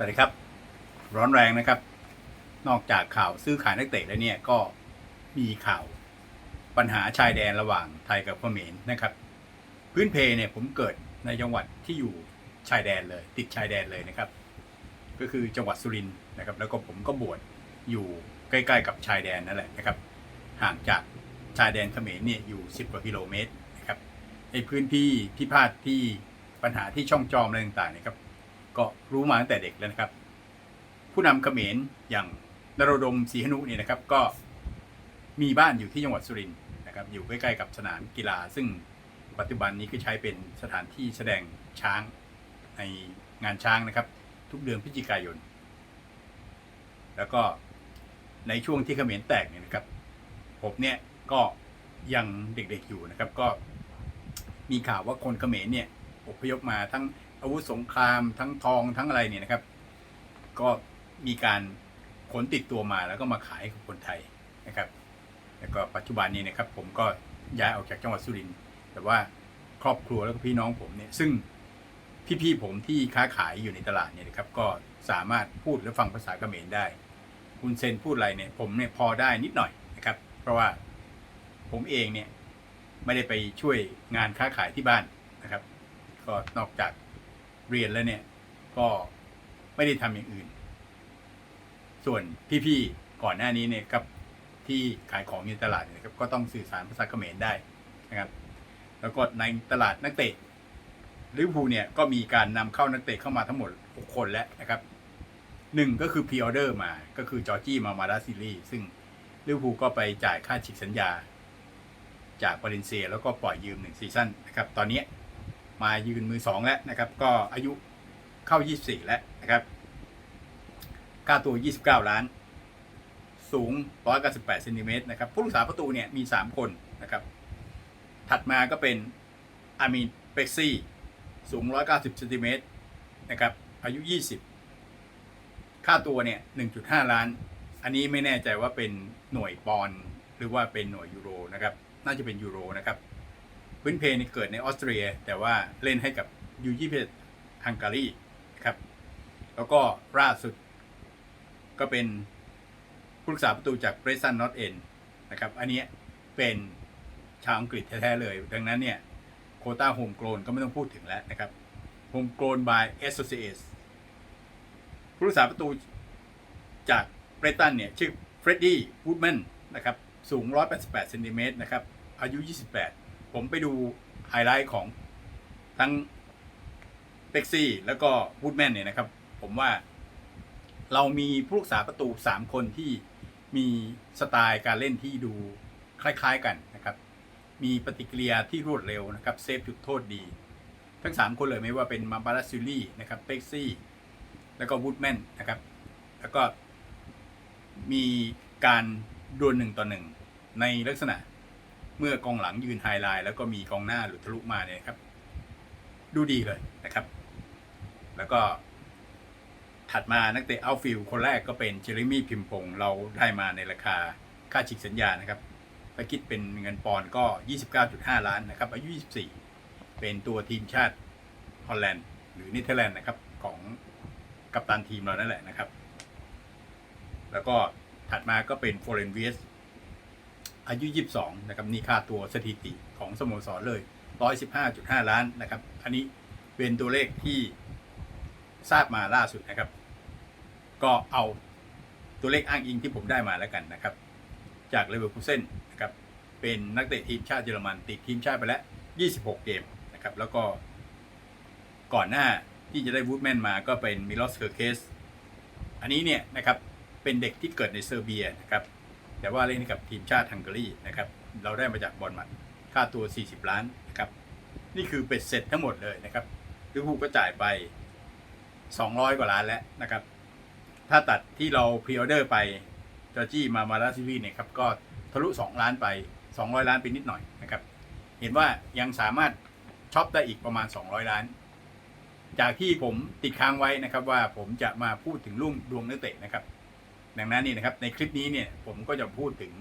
สวัสดีครับ ร้อนแรงนะครับ นอกจากข่าวซื้อขายนักเตะแล้วเนี่ยก็มีข่าวปัญหาชายแดนระหว่างไทยกับเขมรนะครับ พื้นเพเนี่ยผมเกิดในจังหวัดที่อยู่ชายแดนเลย ติดชายแดนเลยนะครับ ก็คือจังหวัดสุรินทร์นะครับ แล้วก็ผมก็บวชอยู่ใกล้ ๆ กับชายแดนนั่นแหละนะครับ ห่างจากชายแดนเขมรเนี่ยอยู่ 10กว่ากิโลเมตรนะครับในพื้นที่พิพาทที่ปัญหาที่ช่องจอมอะไรต่างๆเนะครับ ก็รู้มาตั้งแต่เด็กแล้วนะครับ ผู้นำเขมรอย่างนรดมศรีหนุเนี่ยนะครับ ก็มีบ้านอยู่ที่จังหวัดสุรินทร์นะครับ อยู่ใกล้ๆกับสนามกีฬา ซึ่งปัจจุบันนี้ก็ใช้เป็นสถานที่แสดงช้างในงานช้างนะครับ ทุกเดือนพฤศจิกายน แล้วก็ในช่วงที่เขมรแตกเนี่ยนะครับ ผมเนี่ยก็ยังเด็กๆอยู่นะครับ ก็มีข่าวว่าคนเขมรเนี่ยอพยพมาทั้ง อาวุธสงครามทั้งทองทั้งอะไรเนี่ยนะครับ ก็มีการขนติดตัวมาแล้วก็มาขายให้กับคนไทยนะครับแล้วก็ปัจจุบันนี้นะครับ ผมก็ย้ายออกจากจังหวัดสุรินทร์แต่ว่าครอบครัวแล้วก็พี่น้องผมเนี่ยซึ่งพี่ๆผมที่ค้าขายอยู่ในตลาดเนี่ยนะครับก็สามารถพูดและฟังภาษาเขมรได้ คุณเซนพูดอะไรเนี่ยผมเนี่ยพอได้นิดหน่อยนะครับ เพราะว่าผมเองเนี่ยไม่ได้ไปช่วยงานค้าขายที่บ้านนะครับ ก็นอกจาก เรียนแล้วเนี่ย ก็ไม่ได้ทำอย่างอื่น ส่วนพี่ๆก่อนหน้านี้เนี่ยครับที่ขายของในตลาดเนี่ยนะครับ ก็ต้องสื่อสารภาษาเขมรได้นะครับ แล้วก็ในตลาดนักเตะลิเวอร์พูลเนี่ยก็มีการนำเข้านักเตะเข้ามาทั้งหมด 6 คนแล้วนะครับหนึ่งก็คือพ r ออเดอร์มาก็คือจอร์จี้มามาดาซิลีซึ่งลิเวอร์พูลก็ไปจ่ายค่าฉีกสัญญา จากบาเลนเซียแล้วก็ปล่อยยืมหนึ่งซีซั่นนะครับ ตอนนี้ มายืนมือสองแล้วนะครับ ก็อายุเข้า 24 แล้วนะครับค่าตัว 29 ล้าน สูง 198เซนติเมตรนะครับผู้รักษาประตูเนี่ยมี 3 คนนะครับ ถัดมาก็เป็นอามีนเบกซี่ สูง 190เซนติเมตรนะครับ อายุ 20 ค่าตัวเนี่ย 1.5 ล้าน อันนี้ไม่แน่ใจว่าเป็นหน่วยปอนด์หรือว่าเป็นหน่วยยูโรนะครับ น่าจะเป็นยูโรนะครับ พื้นเพนี่เกิดในออสเตรีย แต่ว่าเล่นให้กับยูยี่เพฮังการีครับ แล้วก็ล่าสุดก็เป็นผู้รักษาประตูจากเบรซันนอตเอ็นนะครับ อันนี้เป็นชาวอังกฤษแท้ๆเลย ดังนั้นเนี่ยโคต้าโฮมโกลนก็ไม่ต้องพูดถึงแล้วนะครับโฮมโกลน by Associates ผู้รักษาประตูจากเบรตันเนี่ยชื่อเฟรดดี้วูดแมนนะครับ สูง 188เซนติเมตรนะครับ อายุ 28 ผมไปดูไฮไลท์ของทั้งเป็กซี่แล้วก็วูดแมนเนี่ยนะครับ ผมว่าเรามีผู้รักษาประตู 3 คนที่มีสไตล์การเล่นที่ดูคล้าย ๆกันนะครับ มีปฏิกิริยาที่รวดเร็วนะครับเซฟจุดโทษดี ทั้ง 3 คนเลยไม่ว่าเป็นมาบาราซิลี่นะครับเป็กซี่แล้วก็วูดแมนนะครับ แล้วก็มีการดวลหนึ่งต่อหนึ่งในลักษณะ เมื่อกองหลังยืนไฮไลน์แล้วก็มีกองหน้าหลุดทะลุมาเนี่ยครับ ดูดีเลยนะครับ แล้วก็ถัดมานักเตะเอาฟิลคนแรกก็เป็นเจเรมี่พิมพงศ์เราได้มาในราคาค่าฉีกสัญญานะครับถ้าคิดเป็นเงินปอนก็ 29.5 ล้านนะครับ อายุ 24 เป็นตัวทีมชาติฮอลแลนด์หรือเนเธอร์แลนด์นะครับ ของกัปตันทีมเรานั่นแหละนะครับ แล้วก็ถัดมาก็เป็นโฟเรนเวียส อายุ 22 นะครับนี่ค่าตัวสถิติของสโมสรเลย 115.5 ล้านนะครับ อันนี้เป็นตัวเลขที่ทราบมาล่าสุดนะครับ ก็เอาตัวเลขอ้างอิงที่ผมได้มาแล้วกันนะครับ จากเลเวอร์คูเซนนะครับ เป็นนักเตะทีมชาติเยอรมันติดทีมชาติไปแล้ว 26 เกมนะครับ แล้วก็ก่อนหน้าที่จะได้วูดแมนมาก็เป็นมิลอสเคอร์เคส อันนี้เนี่ยนะครับ เป็นเด็กที่เกิดในเซอร์เบียนะครับ แต่ว่าเล่นให้กับทีมชาติฮังการีนะครับ เราได้มาจากบอลมัดค่าตัว 40 ล้านนะครับ นี่คือเป็ดเสร็จทั้งหมดเลยนะครับลิเวอร์พูลก็จ่ายไป 200 กว่าล้านแล้วนะครับ ถ้าตัดที่เราพรีออเดอร์ไปจอร์จี้มามาลาซิวีเนี่ยครับก็ทะลุ 2 ล้านไป 200 ล้านไปนิดหน่อยนะครับ เห็นว่ายังสามารถช็อปได้อีกประมาณ 200 ล้าน จากที่ผมติดค้างไว้นะครับว่าผมจะมาพูดถึงลุ่งดวงนักเตะนะครับ ดังนั้นนี่นะครับในคลิปนี้เนี่ยผมก็จะพูดถึง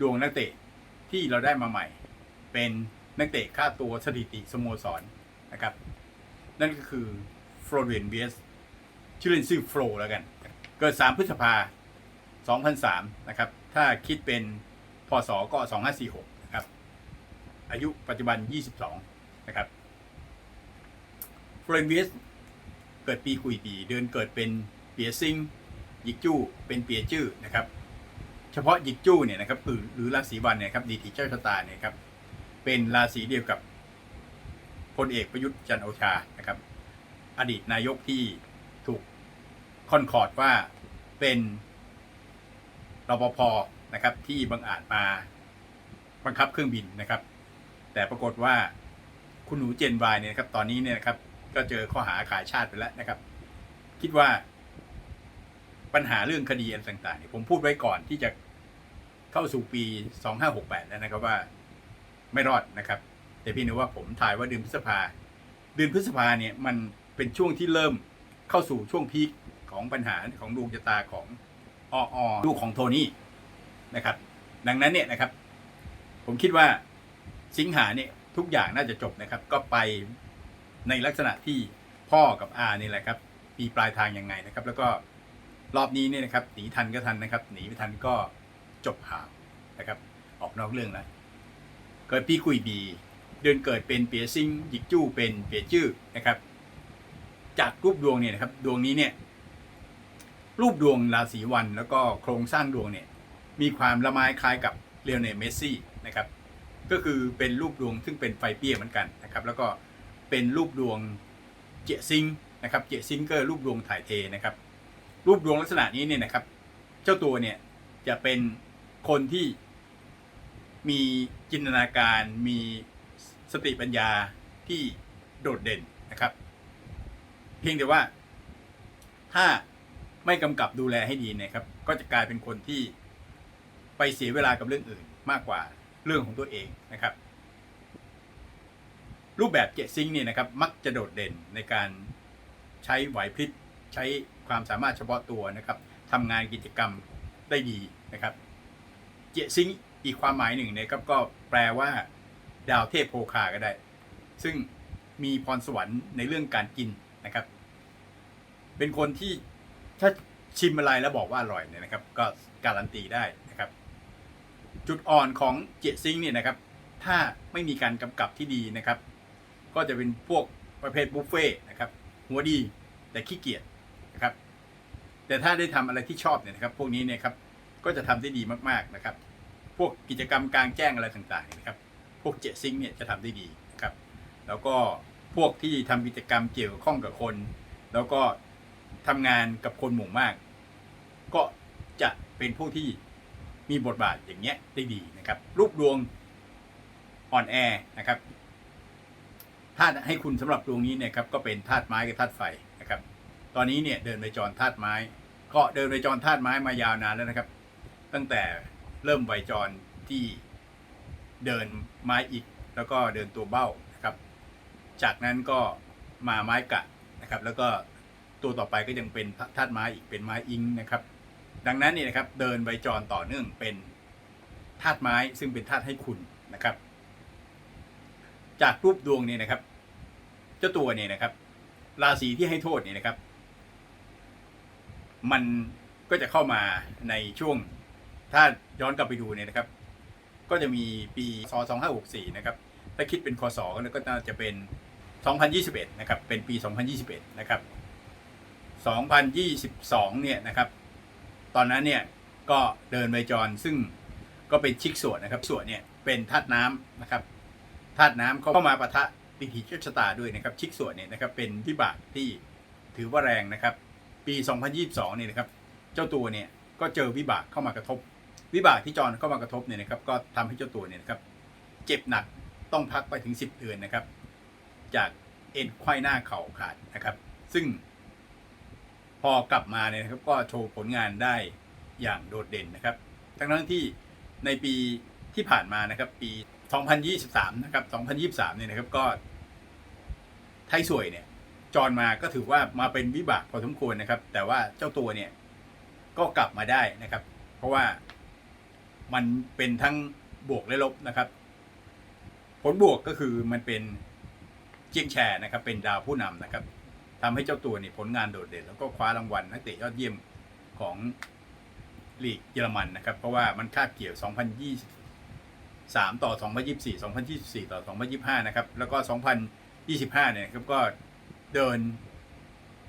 ดวงนักเตะที่เราได้มาใหม่ เป็นนักเตะค่าตัวสถิติสโมสรนะครับ นั่นก็คือฟลอเรนเบียสชื่อเล่นชื่อโฟลแล้วกัน เกิด 3 พฤษภา 2003 นะครับ ถ้าคิดเป็นพศก็ 2546 นะครับ อายุปัจจุบัน 22 นะครับฟลอเรนวิสเกิดปีกุยปี เดือนเกิดเป็นเปียซิง ยิกจู้เป็นเปียจื้อนะครับ เฉพาะหยิกจู้เนี่ยนะครับหรือหรือราศีวันเนี่ยครับดีทีเจ้าชะตาเนี่ยครับเป็นราศีเดียวกับพลเอกประยุทธ์จันโอชานะครับ อดีตนายกที่ถูกคอนคอร์ดว่าเป็นรปภนะครับ ที่บังอาจมาบังคับเครื่องบินนะครับ แต่ปรากฏว่าคุณหนูเจนวายเนี่ยครับตอนนี้เนี่ยนะครับ ก็เจอข้อหาขายชาติไปแล้วนะครับ คิดว่า ปัญหาเรื่องคดีอะไรต่างๆเนี่ยผมพูดไว้ก่อนที่จะเข้าสู่ปี 2568 แล้วนะครับว่าไม่รอดนะครับ แต่พี่นึกว่าผมถ่ายว่าเดือนพฤษภาเดือนพฤษภาเนี่ยมันเป็นช่วงที่เริ่มเข้าสู่ช่วงพีคของปัญหาของดวงชะตาของอออลูกของโทนี่นะครับ ดังนั้นเนี่ยนะครับ ผมคิดว่าสิงหาเนี่ยทุกอย่างน่าจะจบนะครับ ก็ไปในลักษณะที่พ่อกับอานี่แหละครับมีปลายทางยังไงนะครับ แล้วก็ รอบนี้เนี่ยนะครับหนีทันก็ทันนะครับ หนีไม่ทันก็จบข่าวนะครับ ออกนอกเรื่องแล้วเกิดปีกุยบี เดือนเกิดเป็นเปียซิงหยิกจู้เป็นเปียจื้อนะครับ จากรูปดวงเนี่ยนะครับ ดวงนี้เนี่ย รูปดวงราศีวันแล้วก็โครงสร้างดวงเนี่ย มีความละไม้คล้ายกับเลียวเนเมสซี่นะครับ ก็คือเป็นรูปดวงซึ่งเป็นไฟเปี้ยเหมือนกันนะครับ แล้วก็เป็นรูปดวงเจยซิงนะครับ เจยซิงเก็รูปดวงถ่ายเทนะครับ รูปดวงลักษณะนี้เนี่ยนะครับ เจ้าตัวเนี่ยจะเป็นคนที่มีจินตนาการมีสติปัญญาที่โดดเด่นนะครับ เพียงแต่ว่า ถ้าไม่กำกับดูแลให้ดีนะครับ ก็จะกลายเป็นคนที่ไปเสียเวลากับเรื่องอื่นมากกว่าเรื่องของตัวเองนะครับ รูปแบบเจซิงเนี่ยนะครับ มักจะโดดเด่นในการใช้ไหวพริบใช้ ความสามารถเฉพาะตัวนะครับทำงานกิจกรรมได้ดีนะครับ เจซิงอีกความหมายหนึ่งนะครับก็แปลว่า ดาวเทพโพคาก็ได้ ซึ่งมีพรสวรรค์ในเรื่องการกินนะครับ เป็นคนที่ถ้าชิมอะไรแล้วบอกว่าอร่อยเนี่ยนะครับ ก็การันตีได้นะครับ จุดอ่อนของเจซิงเนี่ยนะครับ ถ้าไม่มีการกำกับที่ดีนะครับ ก็จะเป็นพวกประเภทบุฟเฟ่นะครับหัวดีแต่ขี้เกียจ แต่ถ้าได้ทำอะไรที่ชอบเนี่ยนะครับ พวกนี้เนี่ยครับก็จะทำได้ดีมากๆนะครับ พวกกิจกรรมกลางแจ้งอะไรต่างๆนะครับ พวกเจซิงเนี่ยจะทำได้ดีนะครับ แล้วก็พวกที่ทำกิจกรรมเกี่ยวข้องกับคน แล้วก็ทำงานกับคนหมู่มาก ก็จะเป็นผู้ที่มีบทบาทอย่างเงี้ยได้ดีนะครับ รูปดวงอ่อนแอนะครับธาตุให้คุณสำหรับดวงนี้เนี่ยครับก็เป็นธาตุไม้กับธาตุไฟนะครับ ตอนนี้เนี่ยเดินไปจรธาตุไม้ ก็เดินไปจรธาตุไม้มายาวนานแล้วนะครับ ตั้งแต่เริ่มไวยจรที่เดินไม้อีก แล้วก็เดินตัวเบ้านะครับ จากนั้นก็มาไม้กะนะครับ แล้วก็ตัวต่อไปก็ยังเป็นธาตุไม้อีกเป็นไม้อิงนะครับ ดังนั้นนี่นะครับเดินไวยจรต่อเนื่องเป็นธาตุไม้ซึ่งเป็นธาตุให้คุณนะครับ จากรูปดวงเนี่ยนะครับ เจ้าตัวเนี่ยนะครับ ราศีที่ให้โทษเนี่ยนะครับ มันก็จะเข้ามาในช่วง ถ้าย้อนกลับไปดูเนี่ยนะครับ ก็จะมีปีศ2564 นะครับ ถ้าคิดเป็นคศก็น่าจะเป็น 2021 นะครับ เป็นปี 2021 นะครับ 2022 เนี่ยนะครับ ตอนนั้นเนี่ยก็เดินไปจรซึ่งก็เป็นชิกส่วนนะครับ ส่วนเนี่ยเป็นธาตุน้ำนะครับธาตุน้ำเข้ามาปะทะดิถีเชษตาด้วยนะครับ ชิกส่วนเนี่ยนะครับเป็นวิบากที่ถือว่าแรงนะครับ ปี 2022เนี่ยนะครับ เจ้าตัวเนี่ยก็เจอวิบากเข้ามากระทบ วิบากที่จรเข้ามากระทบเนี่ยนะครับ ก็ทำให้เจ้าตัวเนี่ยนะครับ เจ็บหนักต้องพักไปถึง 10 เดือนนะครับ จากเอ็นไขว้หน้าเข่าขาดนะครับ ซึ่ง พอกลับมาเนี่ยนะครับ ก็โชว์ผลงานได้อย่างโดดเด่นนะครับ ทั้งทั้งที่ในปีที่ผ่านมานะครับ ปี 2023 นะครับ 2023 เนี่ยนะครับก็ไทยสวยเนี่ย จรมาก็ถือว่ามาเป็นวิบากพอสมควรนะครับ แต่ว่าเจ้าตัวเนี่ยก็กลับมาได้นะครับ เพราะว่ามันเป็นทั้งบวกและลบนะครับ ผลบวกก็คือมันเป็นเจียงแชร์นะครับ เป็นดาวผู้นำนะครับทำให้เจ้าตัวเนี่ยผลงานโดดเด่น แล้วก็คว้ารางวัลนักเตะยอดเยี่ยมของลีกเยอรมันนะครับ เพราะว่ามันคาบเกี่ยว 2023 ต่อ 2024 2024 ต่อ 2025 นะครับ แล้วก็ 2025 เนี่ยครับก็ เดิน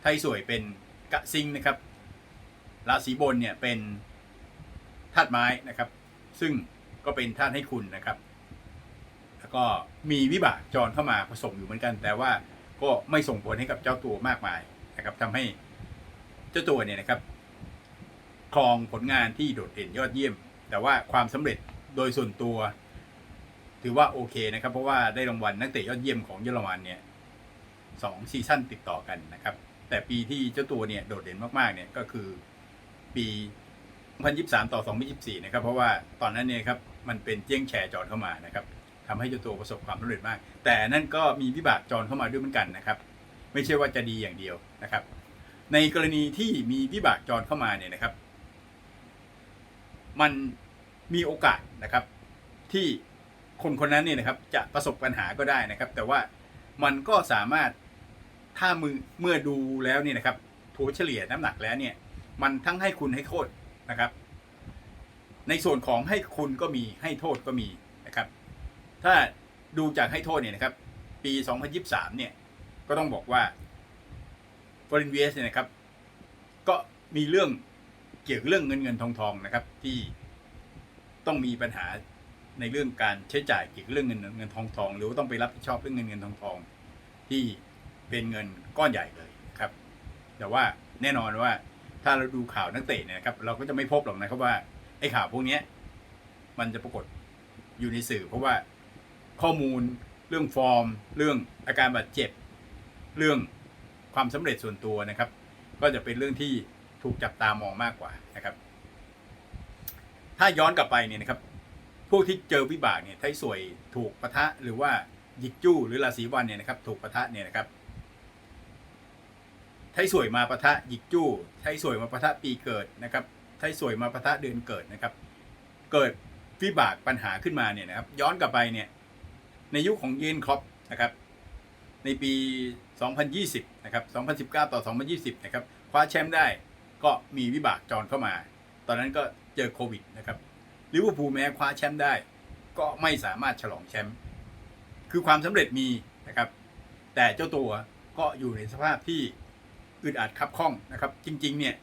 ไทยสวยเป็นกะซิงนะครับ ราศีบนเนี่ยเป็นธาตุไม้นะครับ ซึ่งก็เป็นธาตุให้คุณนะครับ แล้วก็มีวิบากจรเข้ามาผสมอยู่เหมือนกัน แต่ว่าก็ไม่ส่งผลให้กับเจ้าตัวมากมายนะครับทำให้เจ้าตัวเนี่ยนะครับครองผลงานที่โดดเด่นยอดเยี่ยม แต่ว่าความสำเร็จโดยส่วนตัว ถือว่าโอเคนะครับ เพราะว่าได้รางวัลนักเตะยอดเยี่ยมของเยอรมันเนี่ย สองซีซั่นติดต่อกันนะครับ แต่ปีที่เจ้าตัวเนี่ยโดดเด่นมากๆเนี่ยก็คือปี 2023 ต่อ 2024 นะครับ เพราะว่าตอนนั้นเนี่ยครับมันเป็นเจี้ยงแชร์จอนเข้ามานะครับทำให้เจ้าตัวประสบความสำเร็จมาก แต่นั่นก็มีวิบากจรเข้ามาด้วยเหมือนกันนะครับ ไม่ใช่ว่าจะดีอย่างเดียวนะครับ ในกรณีที่มีวิบากจรเข้ามาเนี่ยนะครับ มันมีโอกาสนะครับ ที่คนคนนั้นเนี่ยนะครับจะประสบปัญหาก็ได้นะครับ แต่ว่ามันก็สามารถ ถ้ามือเมื่อดูแล้วเนี่ยนะครับถัวเฉลี่ยน้ำหนักแล้วเนี่ย มันทั้งให้คุณให้โทษนะครับ ในส่วนของให้คุณก็มีให้โทษก็มีนะครับ ถ้าดูจากให้โทษเนี่ยนะครับ ปี 2023 เนี่ย ก็ต้องบอกว่าฟอรินเวสเนี่ยนะครับ ก็มีเรื่องเกี่ยวกับเรื่องเงินเงินทองทองนะครับ ที่ต้องมีปัญหาในเรื่องการใช้จ่ายเกี่ยวกับเรื่องเงินเงินทองทอง หรือว่าต้องไปรับผิดชอบเรื่องเงินเงินทองทองที่ เป็นเงินก้อนใหญ่เลยครับ แต่ว่าแน่นอนว่าถ้าเราดูข่าวนักเตะเนี่ยครับ เราก็จะไม่พบหรอกนะครับว่าไอ้ข่าวพวกนี้มันจะปรากฏอยู่ในสื่อ เพราะว่าข้อมูลเรื่องฟอร์ม เรื่องอาการบาดเจ็บ เรื่องความสำเร็จส่วนตัวนะครับ ก็จะเป็นเรื่องที่ถูกจับตามองมากกว่านะครับ ถ้าย้อนกลับไปเนี่ยนะครับพวกที่เจอวิบากเนี่ยไทยสวยถูกปะทะหรือว่าหยิกจู้หรือราศีวันเนี่ยนะครับ ถูกปะทะเนี่ยนะครับ ไทสวยมาปะทะหยิกจู้ไทยสวยมาปะทะปีเกิดนะครับไทยสวยมาปะทะเดือนเกิดนะครับ เกิดวิบากปัญหาขึ้นมาเนี่ยนะครับ ย้อนกลับไปเนี่ยในยุคของเยนครอปนะครับ ในปี 2020 นะครับ 2019 ต่อ 2020 นะครับคว้าแชมป์ได้ก็มีวิบากจรเข้ามา ตอนนั้นก็เจอโควิดนะครับลิเวอร์พูลแม้คว้าแชมป์ได้ ก็ไม่สามารถฉลองแชมป์คือความสำเร็จมีนะครับ แต่เจ้าตัวก็อยู่ในสภาพที่ อึดอัดคับข้องนะครับ จริง ๆ เนี่ย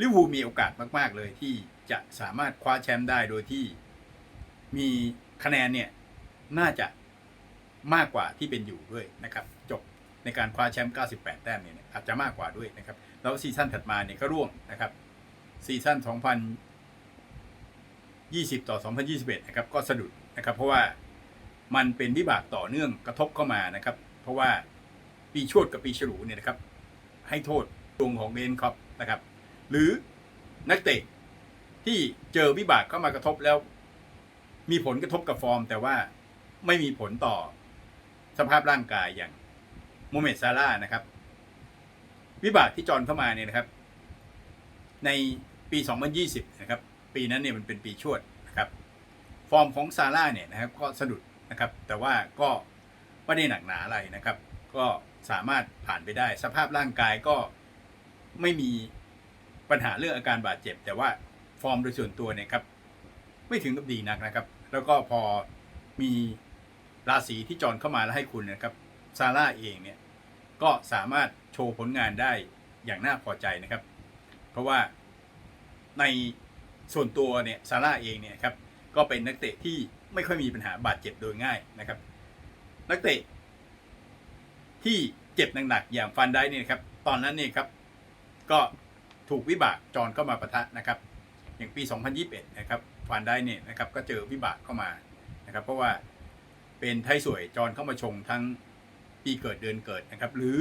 ลิเวอร์พูลมีโอกาสมาก ๆ เลยที่จะสามารถคว้าแชมป์ได้โดยที่มีคะแนนเนี่ยน่าจะมากกว่าที่เป็นอยู่ด้วยนะครับ จบในการคว้าแชมป์ 98 แต้มเนี่ยอาจจะมากกว่าด้วยนะครับ แล้วซีซั่นถัดมาเนี่ยก็ร่วงนะครับซีซั่น 2020 ต่อ 2021 นะครับ ก็สะดุดนะครับ เพราะว่ามันเป็นวิบากต่อเนื่องกระทบเข้ามานะครับ เพราะว่าปีชวดกับปีฉลูเนี่ยนะครับ ให้โทษดวงของเบนคอปนะครับ หรือนักเตะที่เจอวิบากเข้ามากระทบแล้ว มีผลกระทบกับฟอร์ม แต่ว่าไม่มีผลต่อสภาพร่างกายอย่างโมเมดซาร่านะครับ วิบากที่จรเข้ามาเนี่ยนะครับ ในปี 2020 นะครับ ปีนั้นเนี่ยมันเป็นปีชวดนะครับ ฟอร์มของซาร่าเนี่ยนะครับก็สะดุดนะครับ แต่ว่าก็ไม่ได้หนักหนาอะไรนะครับ ก็ สามารถผ่านไปได้ สภาพร่างกายก็ไม่มีปัญหาเรื่องอาการบาดเจ็บ แต่ว่าฟอร์มโดยส่วนตัวเนี่ยครับ ไม่ถึงกับดีนักนะครับ แล้วก็พอมีราศีที่จรเข้ามาแล้วให้คุณนะครับซาร่าเองเนี่ยก็สามารถโชว์ผลงานได้อย่างน่าพอใจนะครับ เพราะว่าในส่วนตัวเนี่ยซาร่าเองเนี่ยครับก็เป็นนักเตะที่ไม่ค่อยมีปัญหาบาดเจ็บโดยง่ายนะครับ นักเตะ ที่เจ็บหนักๆอย่างฟันได้เนี่ยครับตอนนั้นเนี่ยครับก็ถูกวิบากจรเข้ามาปะทะนะครับ อย่างปี 2021 นะครับฟันได้เนี่ยนะครับก็เจอวิบากเข้ามานะครับ เพราะว่าเป็นไทยสวยจรเข้ามาชงทั้งปีเกิดเดือนเกิดนะครับ หรือ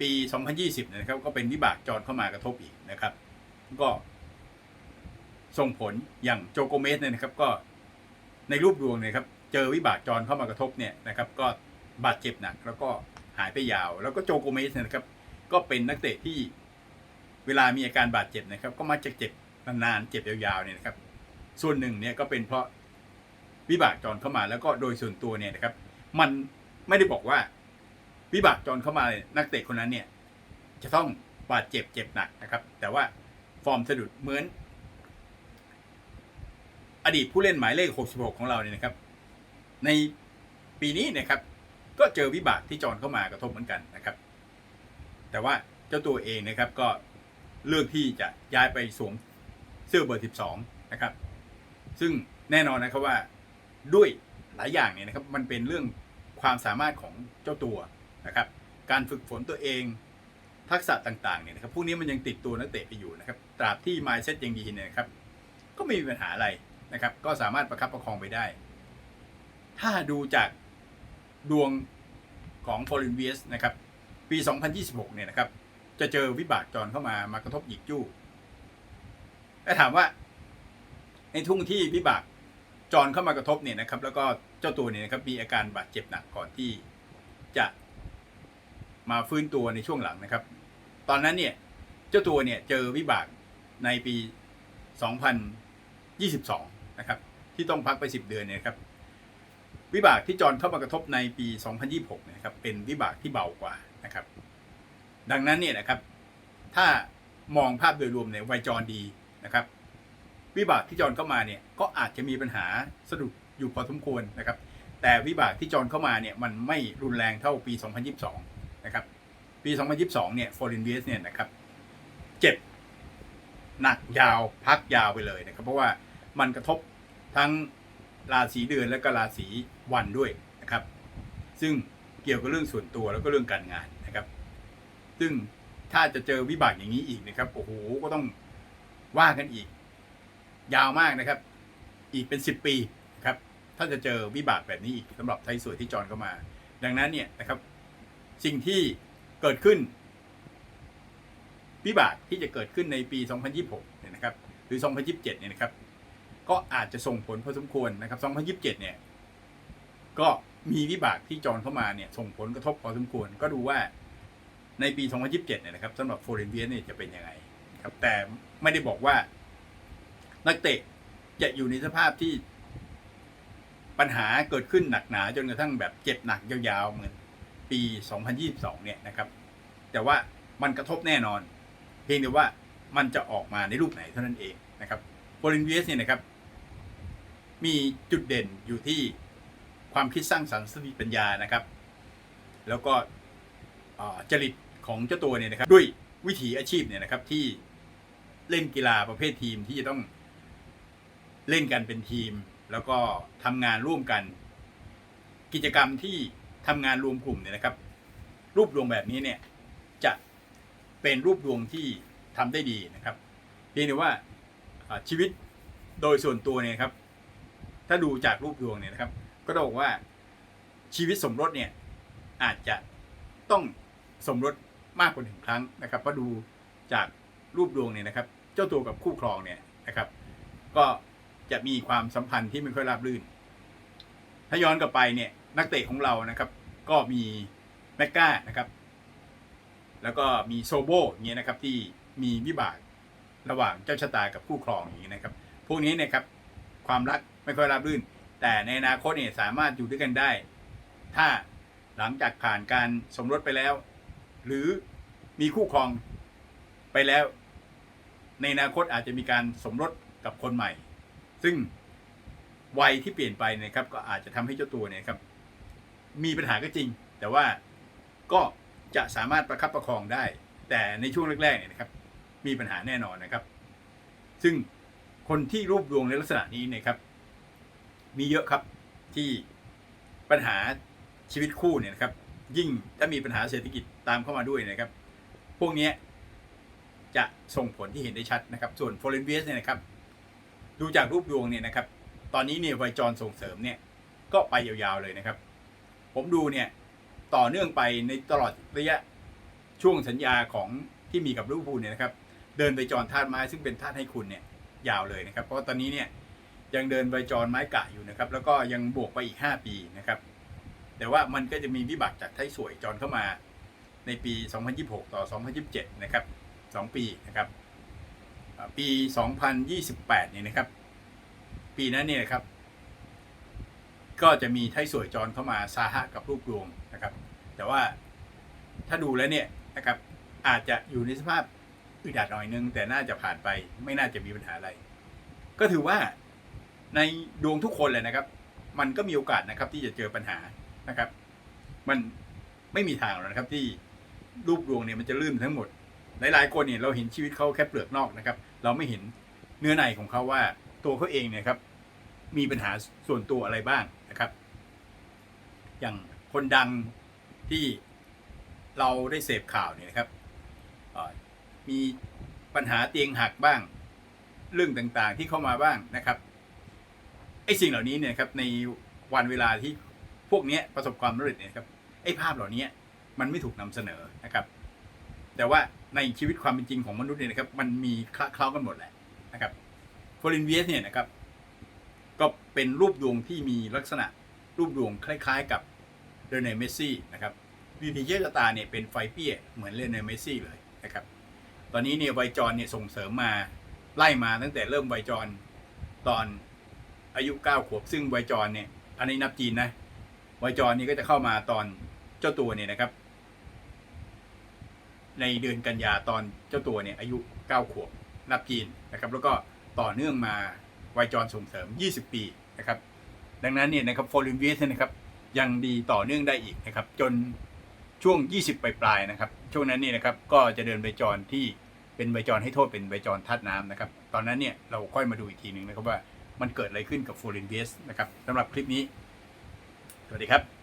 ปี 2020 นะครับ ก็เป็นวิบากจรเข้ามากระทบอีกนะครับ ก็ส่งผลอย่างโจโกเมสเนี่ยนะครับก็ในรูปดวงเนี่ยครับ เจอวิบากจรเข้ามากระทบเนี่ยนะครับ ก็ บาดเจ็บหนักแล้วก็หายไปยาว แล้วก็โจโกเมสเนี่ยนะครับ ก็เป็นนักเตะที่เวลามีอาการบาดเจ็บนะครับ ก็มักจะเจ็บนานๆเจ็บยาวๆเนี่ยนะครับ ส่วนหนึ่งเนี่ยก็เป็นเพราะวิบากจรเข้ามาแล้วก็โดยส่วนตัวเนี่ยนะครับ มันไม่ได้บอกว่าวิบากจรเข้ามานักเตะคนนั้นเนี่ย จะต้องบาดเจ็บเจ็บหนักนะครับ แต่ว่าฟอร์มสะดุดเหมือน อดีตผู้เล่นหมายเลข 66 ของเราเนี่ยนะครับ ในปีนี้นะครับ ก็เจอวิบากที่จรเข้ามากระทบเหมือนกันนะครับ แต่ว่าเจ้าตัวเองนะครับก็เลือกที่จะย้ายไปสวมเสื้อเบอร์ 12 นะครับ ซึ่งแน่นอนนะครับว่าด้วยหลายอย่างเนี่ยนะครับมันเป็นเรื่องความสามารถของเจ้าตัวนะครับ การฝึกฝนตัวเองทักษะต่างๆเนี่ยนะครับพวกนี้มันยังติดตัวนักเตะไปอยู่นะครับตราบที่ mindset ยังดีเนี่ยนะครับ ก็ไม่มีปัญหาอะไรนะครับ ก็สามารถประคับประคองไปได้ ถ้าดูจาก ดวงของ f o r e i g n v s นะครับ ปี 2026 เนี่ยนะครับ จะเจอวิบากจรเข้ามามากระทบหยิกจู้แต่ถามว่าในทุ่งที่วิบากจรเข้ามากระทบเนี่ยนะครับ แล้วก็เจ้าตัวเนี่ยนะครับมีอาการบาดเจ็บหนักก่อนที่จะมาฟื้นตัวในช่วงหลังนะครับ ตอนนั้นเนี่ยเจ้าตัวเนี่ยเจอวิบากในปี 2022 นะครับ ที่ต้องพักไป 10 เดือนเนี่ยครับ วิบากที่จรเข้ามากระทบในปี 2026นะครับเป็นวิบากที่เบากว่านะครับ ดังนั้นเนี่ยนะครับ ถ้ามองภาพโดยรวมเนี่ยไวยจรดีนะครับ วิบากที่จรเข้ามาเนี่ยก็อาจจะมีปัญหาสะดุดอยู่พอสมควรนะครับ แต่วิบากที่จรเข้ามาเนี่ยมันไม่รุนแรงเท่าปี 2022 นะครับ ปี 2022 เนี่ย Foreign VS เนี่ยนะครับเจ็บหนักยาวพักยาวไปเลยนะครับ เพราะว่ามันกระทบทั้งราศีเดือนและก็ราศี วันด้วยนะครับ ซึ่งเกี่ยวกับเรื่องส่วนตัวแล้วก็เรื่องการงานนะครับ ซึ่งถ้าจะเจอวิบากอย่างนี้อีกนะครับโอ้โหก็ต้องว่ากันอีก ยาวมากนะครับ อีกเป็นสิบปีนะครับ ถ้าจะเจอวิบากแบบนี้อีกสำหรับไทยสวยที่จรเข้ามา ดังนั้นเนี่ยนะครับ สิ่งที่เกิดขึ้น วิบากที่จะเกิดขึ้นในปี 2026เนี่ยนะครับ หรือ 2027เนี่ยนะครับ ก็อาจจะส่งผลพอสมควรนะครับ 2027 เนี่ย ก็มีวิบากที่จรเข้ามาเนี่ยส่งผลกระทบพอสมควร ก็ดูว่าในปี 2027 เนี่ยนะครับสำหรับโฟเรนเวียเนี่ยจะเป็นยังไงครับแต่ไม่ได้บอกว่า นักเตะจะอยู่ในสภาพที่ปัญหาเกิดขึ้นหนักหนาจนกระทั่งแบบเจ็บหนักยาวๆเหมือนปี 2022 เนี่ยนะครับ แต่ว่ามันกระทบแน่นอน เพียงแต่ว่ามันจะออกมาในรูปไหนเท่านั้นเองนะครับโฟลินเวสเนี่ยนะครับ มีจุดเด่นอยู่ที่ ความคิดสร้างสรรค์สติปัญญานะครับ แล้วก็จริตของเจ้าตัวเนี่ยนะครับ ด้วยวิถีอาชีพเนี่ยนะครับที่เล่นกีฬาประเภททีมที่จะต้องเล่นกันเป็นทีม แล้วก็ทำงานร่วมกัน กิจกรรมที่ทำงานรวมกลุ่มเนี่ยนะครับ รูปดวงแบบนี้เนี่ยจะเป็นรูปดวงที่ทำได้ดีนะครับเพียงแต่ว่าอ่าชีวิตโดยส่วนตัวเนี่ยครับ ถ้าดูจากรูปดวงเนี่ยนะครับ ก็ต้องบอกว่าชีวิตสมรสเนี่ยอาจจะต้องสมรสมากกว่าหนึ่งครั้งนะครับเพราะดูจากรูปดวงเนี่ยนะครับ เจ้าตัวกับคู่ครองเนี่ยนะครับ ก็จะมีความสัมพันธ์ที่ไม่ค่อยราบรื่น ถ้าย้อนกลับไปเนี่ยนักเตะของเรานะครับ ก็มีแมกกานะครับ แล้วก็มีโซโบอย่างเงี้ยนะครับที่มีวิบากระหว่างเจ้าชะตากับคู่ครองอย่างนี้นะครับ พวกนี้เนะครับความรักไม่ค่อยราบรื่น แต่ในอนาคตเนี่ยสามารถอยู่ด้วยกันได้ ถ้าหลังจากผ่านการสมรสไปแล้ว หรือมีคู่ครองไปแล้ว ในอนาคตอาจจะมีการสมรสกับคนใหม่ ซึ่งวัยที่เปลี่ยนไปเนะครับ ก็อาจจะทำให้เจ้าตัวเนี่ยครับ มีปัญหาก็จริง แต่ว่าก็จะสามารถประคับประคองได้ แต่ในช่วงแรกๆเนี่ยนะครับ มีปัญหาแน่นอนนะครับ ซึ่งคนที่รูปดวงในลักษณะนี้เนะครับ มีเยอะครับที่ปัญหาชีวิตคู่เนี่ยนะครับ ยิ่งถ้ามีปัญหาเศรษฐกิจตามเข้ามาด้วยนะครับ พวกนี้จะส่งผลที่เห็นได้ชัดนะครับ ส่วนโฟเรนเวียสเนี่ยนะครับ ดูจากรูปดวงเนี่ยนะครับ ตอนนี้เนี่ยไวจรส่งเสริมเนี่ยก็ไปยาวๆเลยนะครับ ผมดูเนี่ยต่อเนื่องไปในตลอดระยะช่วงสัญญาของที่มีกับลิเวอร์พูลเนี่ยนะครับ เดินไปจรธาตุไม้ซึ่งเป็นธาตุให้คุณเนี่ยยาวเลยนะครับ เพราะว่าตอนนี้เนี่ย ยังเดินไปจรไม้กะอยู่นะครับ แล้วก็ยังบวกไปอีก 5 ปีนะครับ แต่ว่ามันก็จะมีวิบากจากไทยสวยจรเข้ามาในปี 2026 ต่อ 2027 นะครับ 2 ปีนะครับ ปี 2028 เนี่ยนะครับ ปีนั้นเนี่ยครับ ก็จะมีไทยสวยจรเข้ามาซาฮะกับรูปดวงนะครับ แต่ว่าถ้าดูแล้วเนี่ยนะครับ อาจจะอยู่ในสภาพอึดอัดหน่อยนึง แต่น่าจะผ่านไปไม่น่าจะมีปัญหาอะไร ก็ถือว่า ในดวงทุกคนเลยนะครับ มันก็มีโอกาสนะครับที่จะเจอปัญหานะครับ มันไม่มีทางหรอกนะครับที่รูปดวงเนี่ยมันจะลื่นทั้งหมด หลายๆคนเนี่ยเราเห็นชีวิตเขาแค่เปลือกนอกนะครับ เราไม่เห็นเนื้อในของเขาว่าตัวเขาเองเนี่ยครับ มีปัญหาส่วนตัวอะไรบ้างนะครับ อย่างคนดังที่เราได้เสพข่าวเนี่ยครับมีปัญหาเตียงหักบ้าง เรื่องต่างๆที่เข้ามาบ้างนะครับ ไอ้สิ่งเหล่านี้เนี่ยครับในวันเวลาที่พวกนี้ประสบความสำเร็จเนี่ยครับไอ้ภาพเหล่านี้มันไม่ถูกนำเสนอนะครับ แต่ว่าในชีวิตความเป็นจริงของมนุษย์เนี่ยนะครับ มันมีคละเคล้ากันหมดแหละนะครับโฟลินเวียสเนี่ยนะครับ ก็เป็นรูปดวงที่มีลักษณะรูปดวงคล้าย ๆ กับเรเนเมซี่นะครับวีพีเจชะตาเนี่ยเป็นไฟเปี้ยเหมือนเรเนเมซี่เลยนะครับ ตอนนี้เนี่ยไวจรเนี่ยส่งเสริมมาไล่มาตั้งแต่เริ่มไวจรตอน อายุ9ขวบ ซึ่งไวจรเนี่ยอันนี้นับจีนนะไวจรนี่ก็จะเข้ามาตอนเจ้าตัวเนี่ยนะครับ ในเดือนกันยาตอนเจ้าตัวเนี่ยอายุ9ขวบนับจีนนะครับ แล้วก็ต่อเนื่องมาไวจรส่งเสริม 20 ปีนะครับ ดังนั้นเนี่ยนะครับโฟลินเวสนะครับยังดีต่อเนื่องได้อีกนะครับ จนช่วง 20 ปลายๆนะครับ ช่วงนั้นเนี่ยนะครับก็จะเดินไวจรที่เป็นไวจรให้โทษเป็นไวจรธาตุน้ำนะครับ ตอนนั้นเนี่ยเราค่อยมาดูอีกทีหนึ่งนะครับว่า มันเกิดอะไรขึ้นกับโฟลินเวสนะครับสำหรับคลิปนี้ สวัสดีครับ